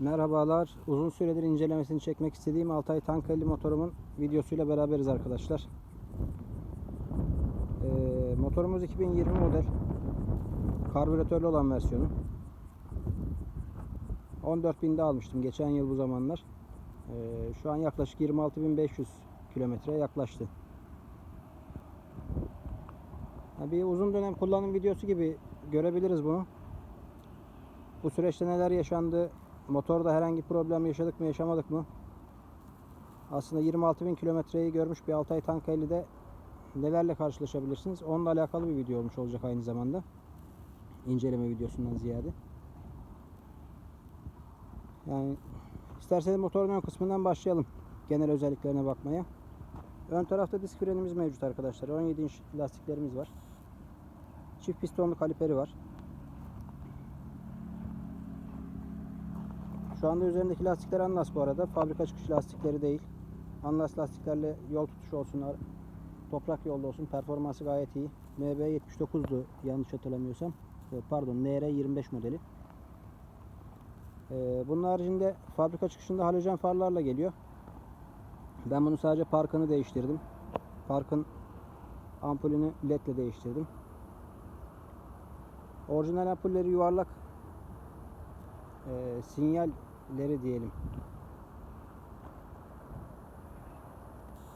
Merhabalar. Uzun süredir incelemesini çekmek istediğim Altay Tank 50 motorumun videosuyla beraberiz arkadaşlar. Ee, motorumuz 2020 model. Karbüratörlü olan versiyonu. 14.000'de almıştım geçen yıl bu zamanlar. Ee, şu an yaklaşık 26.500 kilometreye yaklaştı. Ha, Bir uzun dönem kullanım videosu gibi görebiliriz bunu. Bu süreçte neler yaşandı? Motorda herhangi problem yaşadık mı yaşamadık mı? Aslında 26.000 kilometreyi görmüş bir Altay Tank 50'de nelerle karşılaşabilirsiniz? Onunla alakalı bir video olmuş olacak aynı zamanda. İnceleme videosundan ziyade. Yani isterseniz motorun ön kısmından başlayalım. Genel özelliklerine bakmaya. Ön tarafta disk frenimiz mevcut arkadaşlar. 17 inç lastiklerimiz var. Çift pistonlu kaliperi var. Şu anda üzerindeki lastikler Anlas bu arada. Fabrika çıkış lastikleri değil. Anlas lastiklerle yol tutuşu olsun, toprak yolda olsun performansı gayet iyi. MB79'du yanlış hatırlamıyorsam. E, Pardon NR25 modeli. E, Bunun haricinde fabrika çıkışında halojen farlarla geliyor. Ben bunu sadece parkını değiştirdim. Parkın ampulünü led ile değiştirdim. Orijinal ampulleri yuvarlak e, sinyalleri diyelim.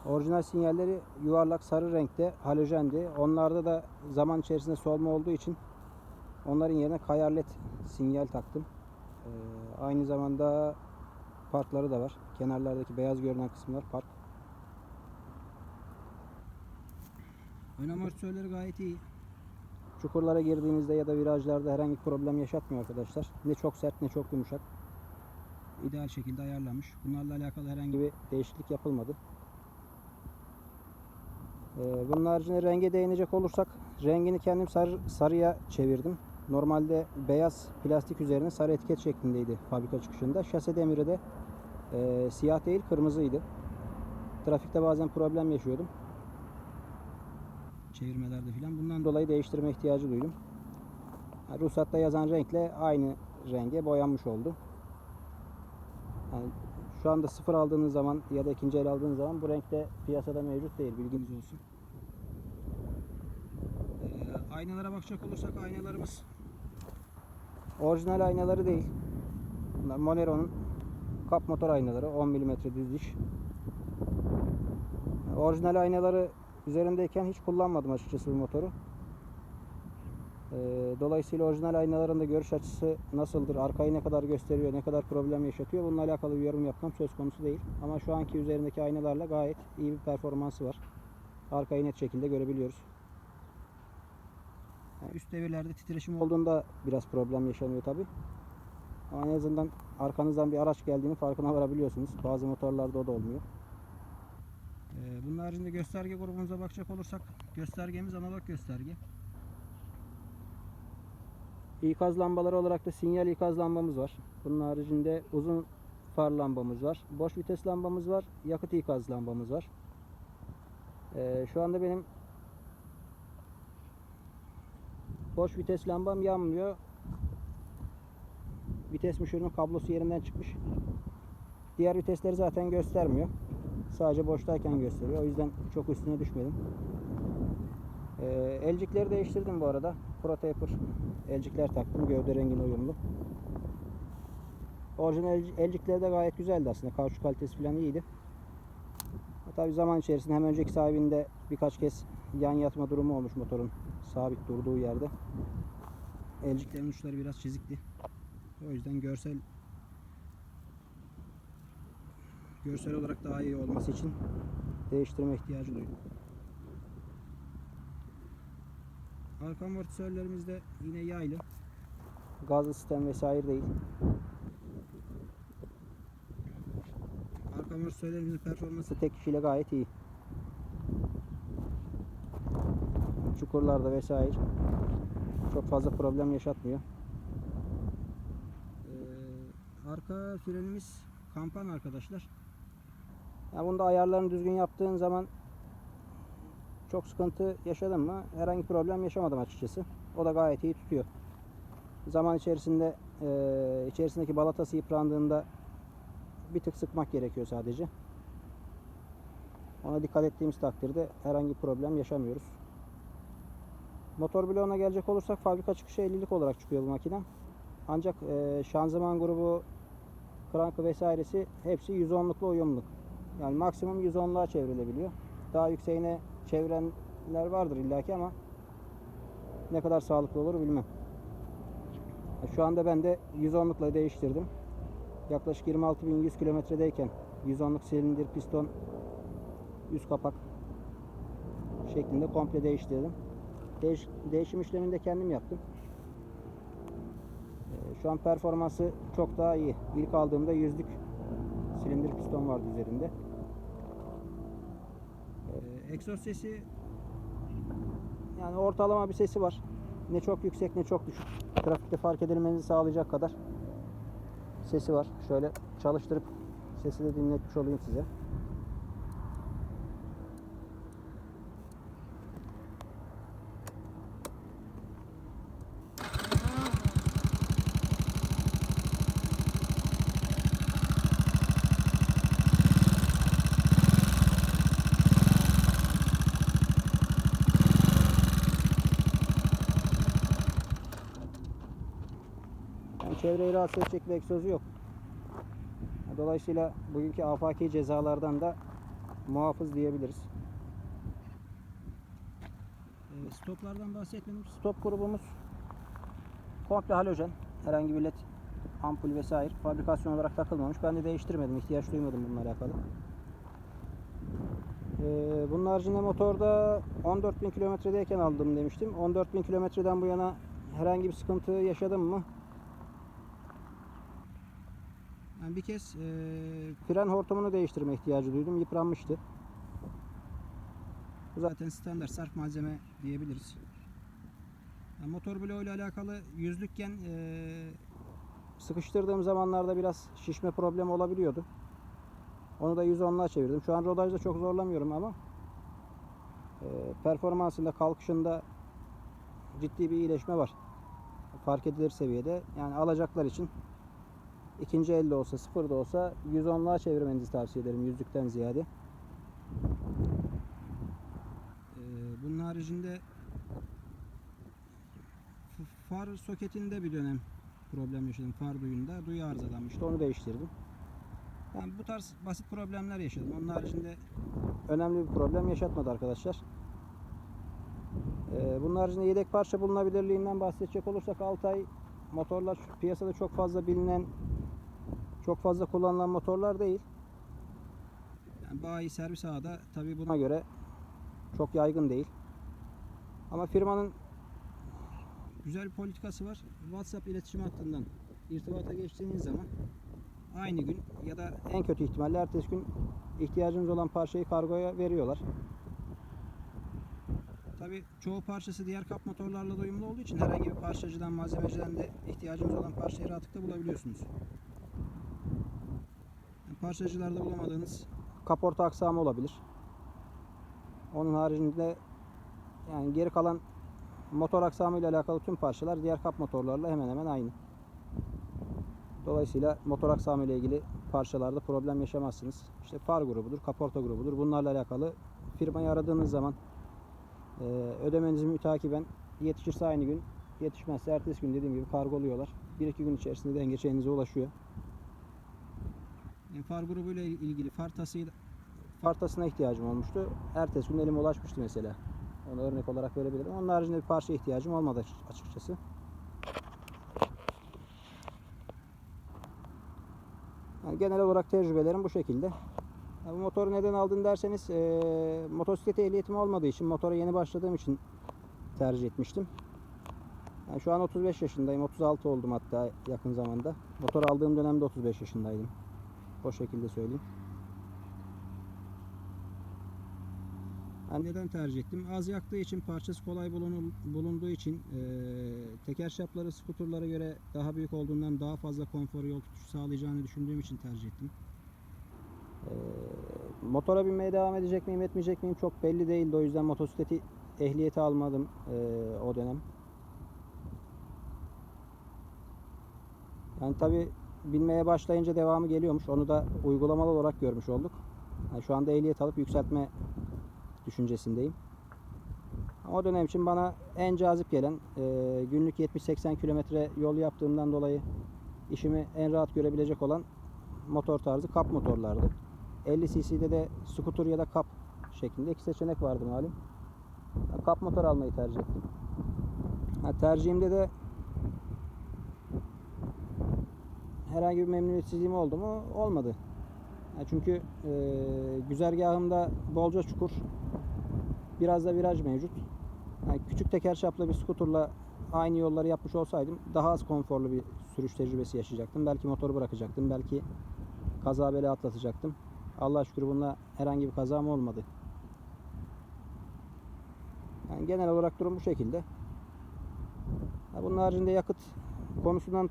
Orijinal sinyalleri yuvarlak sarı renkte halojendi. Onlarda da zaman içerisinde solma olduğu için onların yerine kayar led sinyal taktım. E, aynı zamanda parkları da var. Kenarlardaki beyaz görünen kısımlar park. Ön amortisörleri gayet iyi. Çukurlara girdiğinizde ya da virajlarda herhangi bir problem yaşatmıyor arkadaşlar. Ne çok sert ne çok yumuşak. İdeal şekilde ayarlanmış. Bunlarla alakalı herhangi bir değişiklik yapılmadı. Ee, bunun haricinde renge değinecek olursak rengini kendim sarı, sarıya çevirdim. Normalde beyaz plastik üzerine sarı etiket şeklindeydi fabrika çıkışında. Şase demiri de e, siyah değil kırmızıydı. Trafikte bazen problem yaşıyordum çevirmelerde filan. Bundan dolayı değiştirme ihtiyacı duydum. Ruhsatta yazan renkle aynı renge boyanmış oldu. Yani şu anda sıfır aldığınız zaman ya da ikinci el aldığınız zaman bu renkte piyasada mevcut değil. Bilginiz olsun. Ee, aynalara bakacak olursak aynalarımız orijinal aynaları değil. Bunlar Monero'nun kap motor aynaları 10 mm düz diş. Orijinal aynaları üzerindeyken hiç kullanmadım açıkçası bu motoru. Ee, dolayısıyla orijinal aynaların da görüş açısı nasıldır, arkayı ne kadar gösteriyor, ne kadar problem yaşatıyor bununla alakalı bir yorum yapmam söz konusu değil. Ama şu anki üzerindeki aynalarla gayet iyi bir performansı var. Arkayı net şekilde görebiliyoruz. Yani üst devirlerde titreşim olduğunda biraz problem yaşanıyor tabi. Ama en azından arkanızdan bir araç geldiğini farkına varabiliyorsunuz. Bazı motorlarda o da olmuyor. Ee, Bunun haricinde gösterge grubumuza bakacak olursak göstergemiz analog gösterge. İkaz lambaları olarak da sinyal ikaz lambamız var. Bunun haricinde uzun far lambamız var. Boş vites lambamız var. Yakıt ikaz lambamız var. Ee, şu anda benim boş vites lambam yanmıyor. Vites müşürünün kablosu yerinden çıkmış. Diğer vitesleri zaten göstermiyor. Sadece boştayken gösteriyor. O yüzden çok üstüne düşmedim. Ee, elcikleri değiştirdim bu arada. Pro Taper elcikler taktım. Gövde rengine uyumlu. Orijinal elc- elcikleri de gayet güzeldi aslında. Kauçuk kalitesi falan iyiydi. Tabi zaman içerisinde hem önceki sahibinde birkaç kez yan yatma durumu olmuş motorun sabit durduğu yerde. Elciklerin uçları biraz çizikti. O yüzden görsel görsel olarak daha iyi olması için değiştirme ihtiyacı duydum. Arka amortisörlerimiz de yine yaylı. Gazlı sistem vesaire değil. Arka amortisörlerimizin performansı tek kişiyle gayet iyi. Çukurlarda vesaire çok fazla problem yaşatmıyor. Ee, arka frenimiz kampan arkadaşlar. Ya bunda ayarlarını düzgün yaptığın zaman çok sıkıntı yaşadım mı? Herhangi problem yaşamadım açıkçası. O da gayet iyi tutuyor. Zaman içerisinde e, içerisindeki balatası yıprandığında bir tık sıkmak gerekiyor sadece. Ona dikkat ettiğimiz takdirde herhangi bir problem yaşamıyoruz. Motor bloğuna gelecek olursak fabrika çıkışı 50'lik olarak çıkıyor bu makine. Ancak e, şanzıman grubu, krankı vesairesi hepsi 110'lukla uyumluk. Yani maksimum 110'luğa çevrilebiliyor. Daha yükseğine çevirenler vardır illaki ama ne kadar sağlıklı olur bilmem. Şu anda ben de 110'lukla değiştirdim. Yaklaşık 26.100 kilometredeyken 110'luk silindir piston üst kapak şeklinde komple değiştirdim. Değiş, değişim işlemini de kendim yaptım. Ee, Şu an performansı çok daha iyi. İlk aldığımda yüzlük silindir piston vardı üzerinde. Egzoz sesi yani ortalama bir sesi var. Ne çok yüksek ne çok düşük. Trafikte fark edilmenizi sağlayacak kadar sesi var. Şöyle çalıştırıp sesi de dinletmiş olayım size. Yani çevreyi rahatsız edecek bir egzozu yok. Dolayısıyla bugünkü afaki cezalardan da muhafız diyebiliriz. Ee, Stoplardan bahsetmedim. Stop grubumuz komple halojen. Herhangi bir led ampul vesaire fabrikasyon olarak takılmamış. Ben de değiştirmedim. ihtiyaç duymadım bununla alakalı. Ee, bunun haricinde motorda 14.000 kilometredeyken aldım demiştim. 14.000 kilometreden bu yana herhangi bir sıkıntı yaşadım mı? Yani bir kez e, fren hortumunu değiştirme ihtiyacı duydum. Yıpranmıştı. Bu zaten standart sarf malzeme diyebiliriz. Yani motor bloğu ile alakalı yüzlükken e, sıkıştırdığım zamanlarda biraz şişme problemi olabiliyordu. Onu da 110'la çevirdim. Şu an rodajda çok zorlamıyorum ama e, performansında, kalkışında ciddi bir iyileşme var. Fark edilir seviyede. Yani alacaklar için ikinci elde olsa, sıfır da olsa 110'luğa çevirmenizi tavsiye ederim yüzlükten ziyade. Ee, bunun haricinde far soketinde bir dönem problem yaşadım. Far duyunda duyu arızalanmıştı. Onu değiştirdim. Yani bu tarz basit problemler yaşadım. Onun haricinde önemli bir problem yaşatmadı arkadaşlar. Ee, bunun haricinde yedek parça bulunabilirliğinden bahsedecek olursak Altay motorlar piyasada çok fazla bilinen çok fazla kullanılan motorlar değil. Yani bayi servis ağda tabi buna göre çok yaygın değil. Ama firmanın güzel bir politikası var. WhatsApp iletişim hattından irtibata geçtiğiniz zaman aynı gün ya da en kötü ihtimalle ertesi gün ihtiyacınız olan parçayı kargoya veriyorlar. Tabi çoğu parçası diğer kap motorlarla da uyumlu olduğu için herhangi bir parçacıdan, malzemeciden de ihtiyacınız olan parçayı rahatlıkla bulabiliyorsunuz. Parçacılarda bulamadığınız kaporta aksamı olabilir. Onun haricinde yani geri kalan motor aksamı ile alakalı tüm parçalar diğer kap motorlarla hemen hemen aynı. Dolayısıyla motor aksamı ile ilgili parçalarda problem yaşamazsınız. İşte far grubudur, kaporta grubudur. Bunlarla alakalı firmayı aradığınız zaman e, ödemenizi mütakiben yetişirse aynı gün, yetişmezse ertesi gün dediğim gibi kargoluyorlar. 1-2 gün içerisinde de en geç elinize ulaşıyor. Yani far grubuyla ilgili far tasıyla far tasına ihtiyacım olmuştu. Ertesi gün elime ulaşmıştı mesela. Onu örnek olarak verebilirim. Onun haricinde bir parça ihtiyacım olmadı açık- açıkçası. Yani genel olarak tecrübelerim bu şekilde. Bu motoru neden aldın derseniz eee motosiklet ehliyetim olmadığı için motora yeni başladığım için tercih etmiştim. Yani şu an 35 yaşındayım. 36 oldum hatta yakın zamanda. Motor aldığım dönemde 35 yaşındaydım. O şekilde söyleyeyim. Yani neden tercih ettim? Az yaktığı için, parçası kolay bulunduğu için, eee, teker şapları skuturlara göre daha büyük olduğundan daha fazla konfor yol tutuşu sağlayacağını düşündüğüm için tercih ettim. Eee, motora binmeye devam edecek miyim, etmeyecek miyim çok belli değildi. O yüzden motosikleti ehliyeti almadım eee, o dönem. Yani tabi binmeye başlayınca devamı geliyormuş. Onu da uygulamalı olarak görmüş olduk. Yani şu anda ehliyet alıp yükseltme düşüncesindeyim. Ama o dönem için bana en cazip gelen e, günlük 70-80 kilometre yol yaptığımdan dolayı işimi en rahat görebilecek olan motor tarzı kap motorlardı. 50 cc'de de scooter ya da kap şeklinde iki seçenek vardı malum. Kap motor almayı tercih ettim. Ha, tercihimde de herhangi bir memnuniyetsizliğim oldu mu? Olmadı. Ya çünkü e, güzergahımda bolca çukur, biraz da viraj mevcut. Yani küçük teker çaplı bir skuterla aynı yolları yapmış olsaydım daha az konforlu bir sürüş tecrübesi yaşayacaktım. Belki motoru bırakacaktım, belki kaza bela atlatacaktım. Allah şükür bununla herhangi bir kazam olmadı. Yani genel olarak durum bu şekilde. Bunun haricinde yakıt konusundan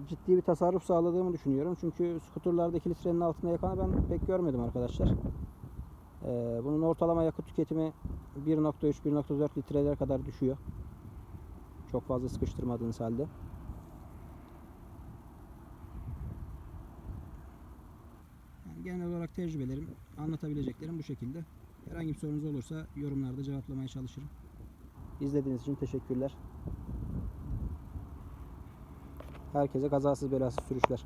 ciddi bir tasarruf sağladığımı düşünüyorum. Çünkü skuterlarda 2 litrenin altında yakanı ben pek görmedim arkadaşlar. Ee, bunun ortalama yakıt tüketimi 1.3-1.4 litrelere kadar düşüyor. Çok fazla sıkıştırmadığınız halde. Yani genel olarak tecrübelerim, anlatabileceklerim bu şekilde. Herhangi bir sorunuz olursa yorumlarda cevaplamaya çalışırım. İzlediğiniz için teşekkürler. Herkese kazasız belasız sürüşler.